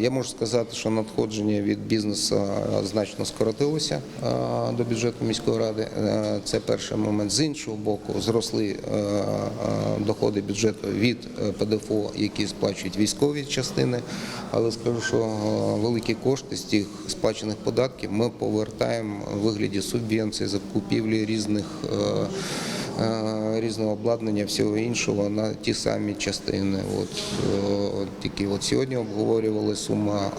Я можу сказати, що надходження від бізнесу е, значно скоротилося е, до бюджету міської ради. Е, Це перший момент. З іншого боку, зросли доходи бюджету від ПДФО, які сплачують військові частини. Але скажу, що великі кошти з тих сплачених податків ми повертаємо у вигляді субвенцій, закупівлі різних. Е, е, різного обладнання, всього іншого на ті самі частини. От, е, тільки от сьогодні обговорювали сума,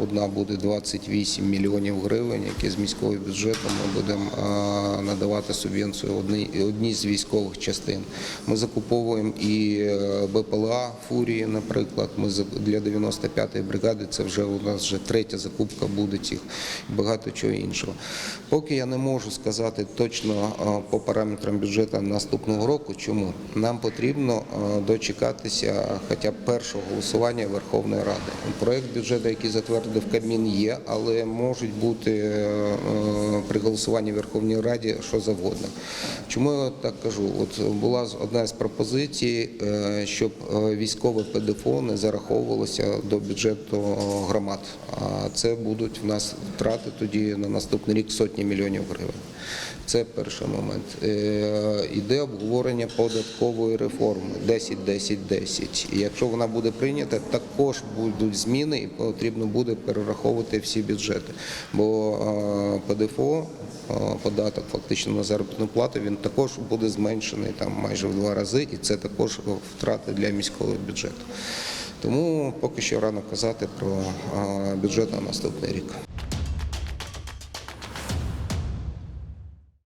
одна буде 28 мільйонів гривень, які з міського бюджету ми будемо надавати субвенцію одній, одній з військових частин. Ми закуповуємо і е, БПЛА фурії, наприклад. Ми для 95-ї бригади це вже у нас вже третя закупка буде і багато чого іншого. Поки я не можу сказати точно по параметрам бюджету наступного року. Чому нам потрібно дочекатися хоча б першого голосування Верховної Ради. Проект бюджету, який затвердив Кабмін, є, але можуть бути е, е, при голосуванні в Верховній Раді що завгодно. Чому я так кажу? От була одна з пропозицій, е, щоб е, військове ПДФО не зараховувалося до бюджету громад. А це будуть в нас втрати тоді на наступний рік сотні мільйонів гривень. Це перший момент. Е, Іде обговорення податкової реформи 10-10-10. І якщо вона буде прийнята, також будуть зміни і потрібно буде перераховувати всі бюджети. Бо ПДФО, податок фактично на заробітну плату, він також буде зменшений там майже в два рази, і це також втрати для міського бюджету. Тому поки що рано казати про бюджет на наступний рік.